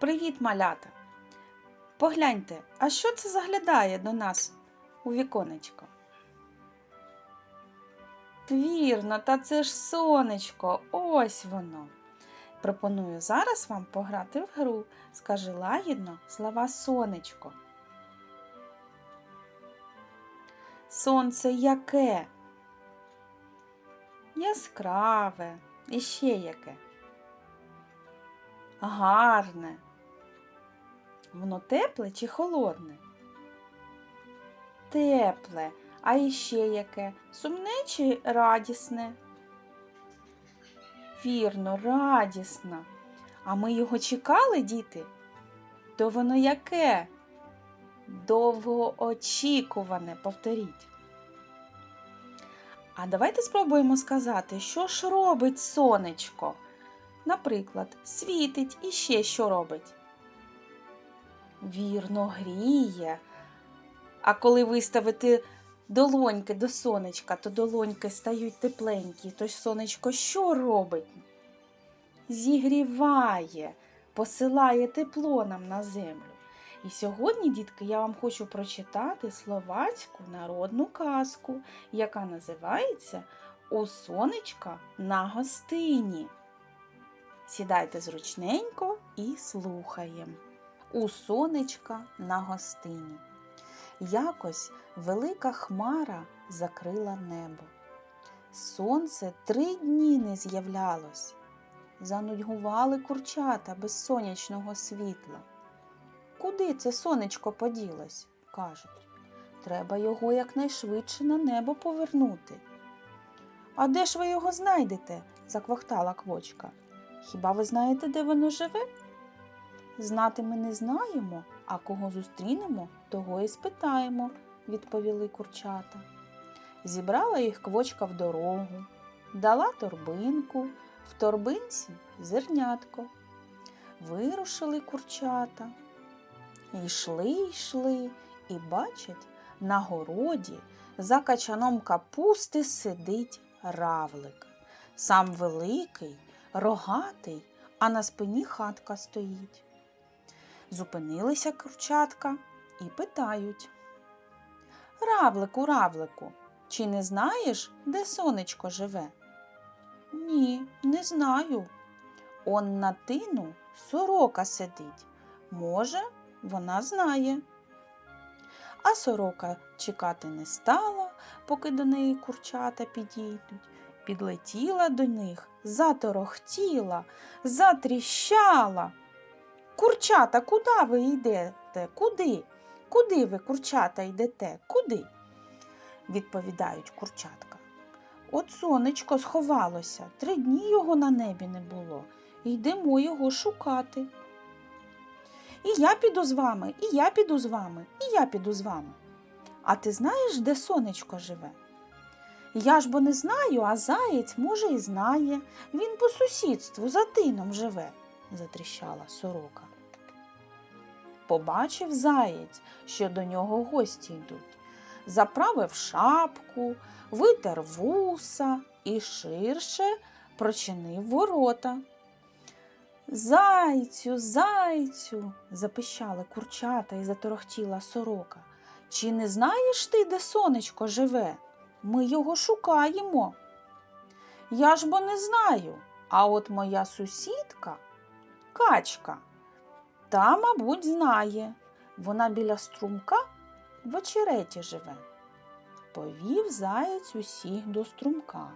Привіт, малята! Погляньте, а що це заглядає до нас у віконечко? Вірно, та це ж сонечко, ось воно. Пропоную зараз вам пограти в гру. Скажи лагідно слова сонечко. Сонце яке? Яскраве. І ще яке? Гарне. Воно тепле чи холодне? Тепле. А іще яке? Сумне чи радісне? Вірно, радісне. А ми його чекали, діти? То воно яке? Довгоочікуване, повторіть. А давайте спробуємо сказати, що ж робить сонечко. Наприклад, світить і ще що робить? Вірно, гріє. А коли виставити долоньки до сонечка, то долоньки стають тепленькі. Тож сонечко що робить? Зігріває, посилає тепло нам на землю. І сьогодні, дітки, я вам хочу прочитати словацьку народну казку, яка називається У сонечка на гостині. Сідайте зручненько і слухаємо. У сонечка на гостині. Якось велика хмара закрила небо. Сонце три дні не з'являлось. Занудьгували курчата без сонячного світла. Куди це сонечко поділось? кажуть. Треба його якнайшвидше на небо повернути. А де ж ви його знайдете? заквахтала квочка. Хіба ви знаєте, де воно живе? Знати ми не знаємо, а кого зустрінемо, того і спитаємо, відповіли курчата. Зібрала їх квочка в дорогу, дала торбинку, в торбинці зернятко. Вирушили курчата. Йшли, йшли і бачать, на городі за качаном капусти сидить равлик. Сам великий, рогатий, а на спині хатка стоїть. Зупинилися курчатка і питають. Равлику, равлику, чи не знаєш, де сонечко живе? Ні, не знаю. Он на тину сорока сидить. Може, вона знає. А сорока чекати не стала, поки до неї курчата підійдуть. Підлетіла до них, заторохтіла, затріщала. Курчата, куди ви йдете? Куди? Куди ви, курчата, йдете? Куди? відповідають курчатка. От сонечко сховалося, три дні його на небі не було. Йдемо його шукати. І я піду з вами, і я піду з вами, і я піду з вами. А ти знаєш, де сонечко живе? Я ж бо не знаю, а заєць, може, і знає. Він по сусідству за тином живе, затріщала сорока. Побачив заєць, що до нього гості йдуть. Заправив шапку, витер вуса і ширше прочинив ворота. Зайцю, зайцю, запищали курчата і заторохтіла сорока. Чи не знаєш ти, де сонечко живе? Ми його шукаємо. Я ж бо не знаю, а от моя сусідка качка. Та, мабуть, знає. Вона біля струмка в очереті живе. Повів заєць усіх до струмка.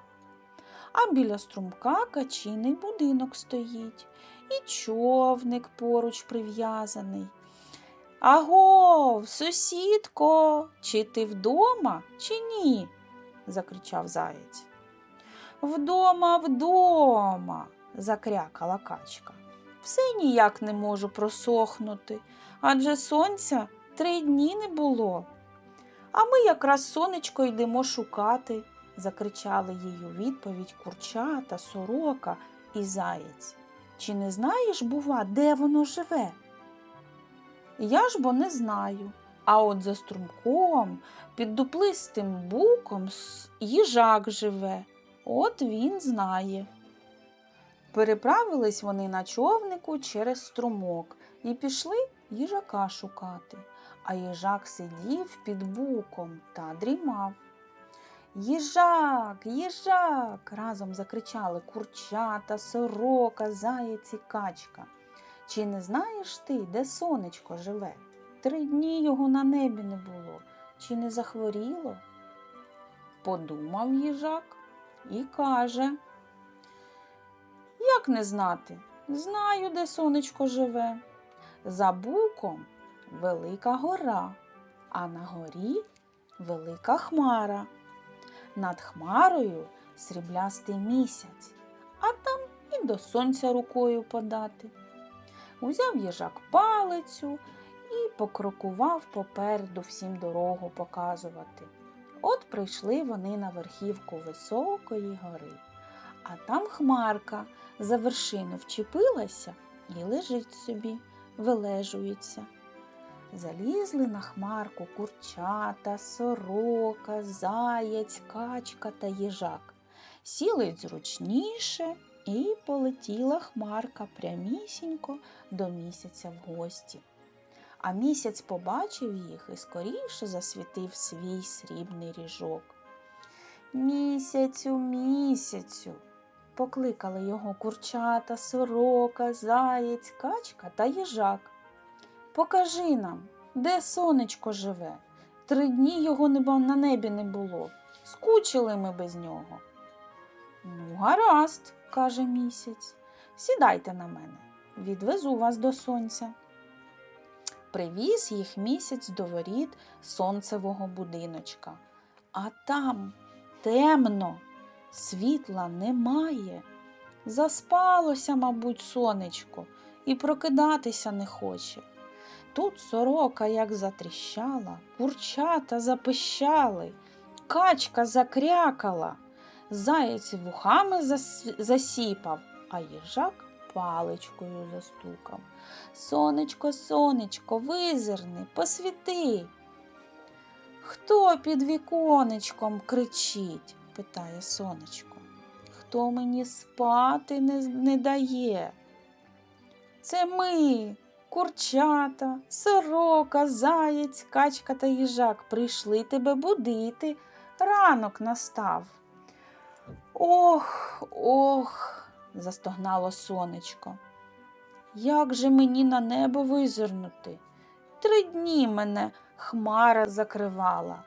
А біля струмка качиний будинок стоїть, і човник поруч прив'язаний. Агов, сусідко, чи ти вдома, чи ні? закричав заєць. Вдома, вдома, закрякала качка. Все ніяк не можу просохнути, адже сонця три дні не було. А ми якраз сонечко йдемо шукати, закричали їй у відповідь курчата, сорока і заєць. Чи не знаєш, бува, де воно живе? Я ж бо не знаю. А от за струмком, під дуплистим буком їжак живе. От він знає. Переправились вони на човнику через струмок і пішли їжака шукати. А їжак сидів під буком та дрімав. Їжак, їжак. разом закричали курчата, сорока, заєць і качка. Чи не знаєш ти, де сонечко живе? Три дні його на небі не було. Чи не захворіло? Подумав їжак і каже. Як не знати? Знаю, де сонечко живе. За буком велика гора, а на горі велика хмара. Над хмарою сріблястий місяць, а там і до сонця рукою подати. Узяв їжак палицю і покрокував попереду всім дорогу показувати. От прийшли вони на верхівку високої гори, а там хмарка за вершину вчепилася і лежить собі, вилежується. Залізли на хмарку курчата, сорока, заєць, качка та їжак. Сіли зручніше і полетіла хмарка прямісінько до місяця в гості. А місяць побачив їх і скоріше засвітив свій срібний ріжок. Місяцю, місяцю, покликали його курчата, сорока, заєць, качка та їжак. Покажи нам, де сонечко живе. Три дні його на небі не було. Скучили ми без нього. Ну, гаразд, каже місяць. Сідайте на мене, відвезу вас до сонця. Привіз їх місяць до воріт сонцевого будиночка. А там темно, світла немає. Заспалося, мабуть, сонечко, і прокидатися не хоче. Тут сорока як затріщала, курчата запищали, качка закрякала, заєць вухами засіпав, а їжак паличкою застукав. Сонечко, сонечко, визирни, посвіти. Хто під віконечком кричить? Питає сонечко. Хто мені спати не, не дає? Це ми, курчата, сорока, заєць, качка та їжак прийшли тебе будити. Ранок настав. Ох, ох, застогнало сонечко. Як же мені на небо визирнути? Три дні мене хмара закривала,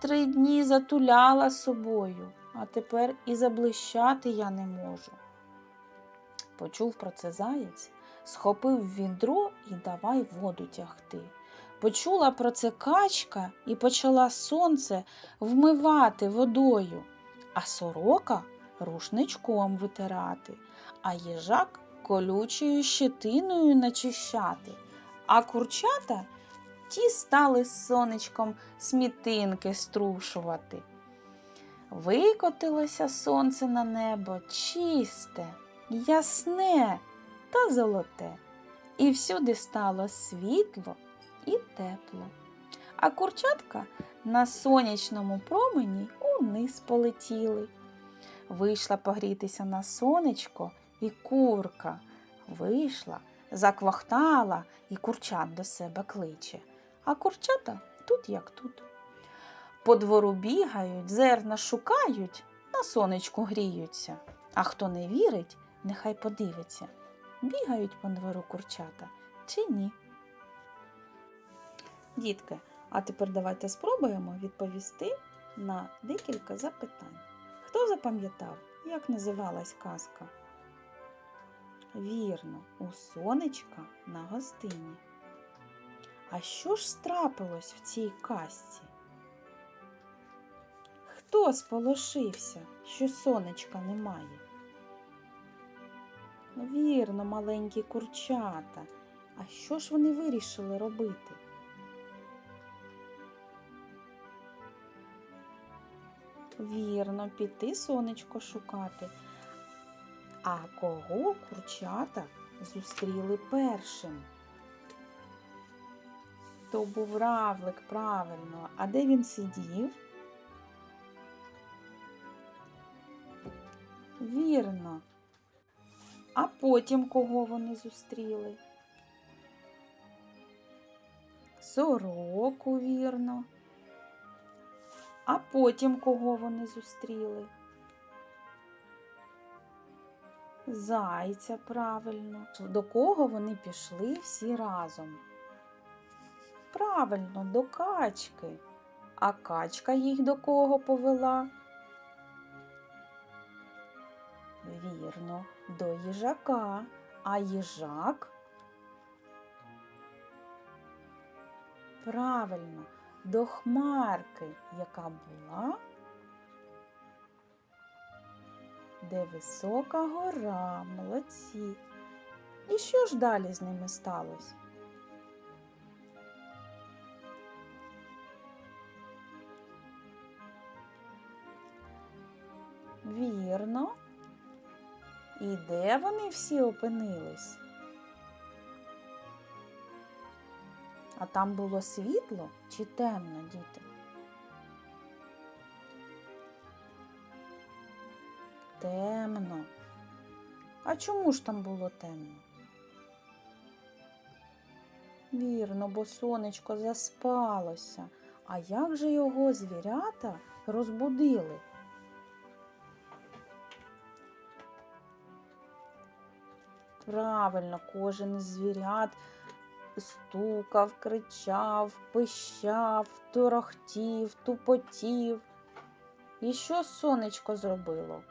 три дні затуляла собою, а тепер і заблищати я не можу. Почув про це заєць, схопив відро і давай воду тягти. Почула про це качка і почала сонце вмивати водою, а сорока рушничком витирати, а їжак колючою щетиною начищати, а курчата ті стали сонечком смітинки струшувати. Викотилося сонце на небо чисте, ясне та золоте, і всюди стало світло і тепло. А курчатка на сонячному промені униз полетіли. Вийшла погрітися на сонечко і курка. Вийшла, заквахтала і курчат до себе кличе. А курчата тут як тут. По двору бігають, зерна шукають, на сонечку гріються. А хто не вірить, нехай подивиться, бігають по двору курчата чи ні. Дітки, а тепер давайте спробуємо відповісти на декілька запитань. Хто запам'ятав, як називалась казка? Вірно, у сонечка на гостині. А що ж страпилось в цій казці? Хто сполошився, що сонечка немає? Вірно, маленькі курчата. А що ж вони вирішили робити? Вірно, піти сонечко шукати. А кого курчата зустріли першим? То був равлик, правильно. А де він сидів? Вірно. А потім кого вони зустріли? сороку, вірно. А потім кого вони зустріли? Зайця, правильно. До кого вони пішли всі разом? Правильно, до качки. А качка їх до кого повела? Вірно, до їжака. А їжак? Правильно, до хмарки, яка була, де висока гора, молодці. І що ж далі з ними сталося? Вірно. І де вони всі опинились? А там було світло чи темно, діти? Темно. А чому ж там було темно? Вірно, бо сонечко заспалося. А як же його звірята розбудили? Правильно, кожен із звірят стукав, кричав, пищав, торохтів, тупотів. І що сонечко зробило?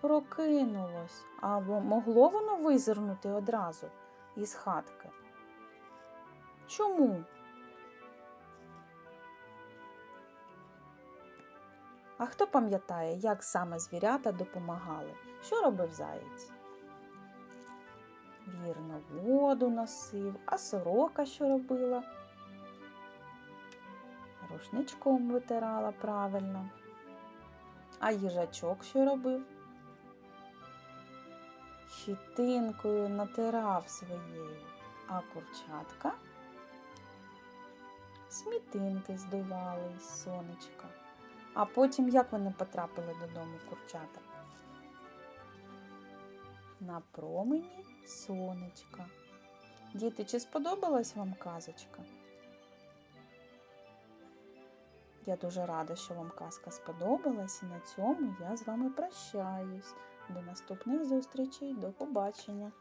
Прокинулось, а мо- могло воно визирнути одразу із хатки? Чому? А хто пам'ятає, як саме звірята допомагали? Що робив заєць? Вірно, воду носив, а сорока що робила? Рушничком витирала правильно. А їжачок що робив? Щітинкою натирав своєю, а курчатка смітинки здували із сонечка. А потім як вони потрапили додому курчата? На промені сонечка. Діти, чи сподобалась вам казочка? Я дуже рада, що вам казка сподобалась, і на цьому я з вами прощаюсь. До наступних зустрічей, до побачення!